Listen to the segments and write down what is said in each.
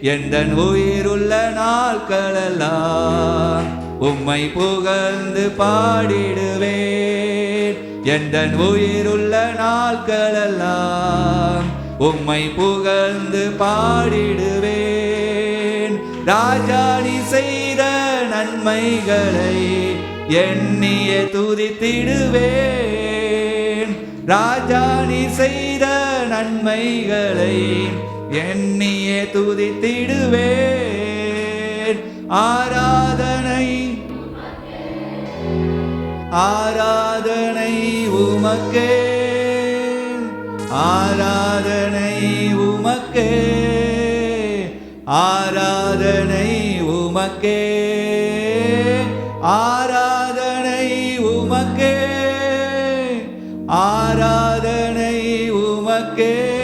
எந்தன் உயிருள்ள நாட்களெல்லாம் உம்மை புகழ்ந்து பாடிடுவேன். எந்தன் உயிருள்ள நாட்களெல்லாம் உம்மை புகழ்ந்து பாடிடுவேன். ராஜாணி செய்த நன்மைகளை எண்ணிய துதித்திடுவேன். ராஜாணி செய்த நன்மைகளை என்னையே துதித்திடுவேன். ஆராதனை ஆராதனை உமக்கே. ஆராதனை உமக்கே. ஆராதனை உமக்கே. ஆராதனை உமக்கே. ஆராதனை உமக்கே.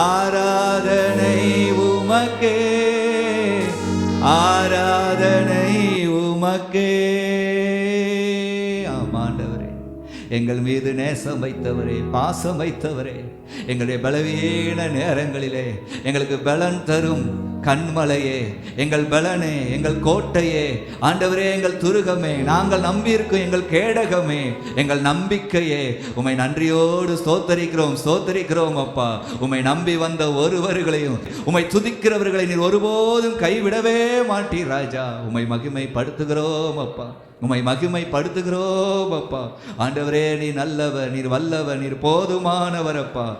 ஆராதனை உமக்கே ஆராதனை உமக்கே. ஆமாண்டவரே எங்கள் மீது நேசம் வைத்தவரே பாசம் வைத்தவரே எங்களுடைய பலவீன நேரங்களிலே எங்களுக்கு பலன் தரும். கண்மலையே எங்கள் பலனே எங்கள் கோட்டையே ஆண்டவரே எங்கள் துருகமே நாங்கள் நம்பியிருக்கும் எங்கள் கேடகமே எங்கள் நம்பிக்கையே. உம்மை நன்றியோடு ஸ்தோத்தரிக்கிறோம் ஸ்தோத்தரிக்கிறோம் அப்பா. உம்மை நம்பி வந்த ஒருவர்களையும் உம்மை துதிக்கிறவர்களை நீர் ஒருபோதும் கைவிடவே மாட்டீர் ராஜா. உம்மை மகிமைப்படுத்துகிறோம் அப்பா. உம்மை மகிமைப்படுத்துகிறோம் அப்பா. ஆண்டவரே நீ நல்லவர் நீர் வல்லவர் நீர் போதுமானவர் அப்பா.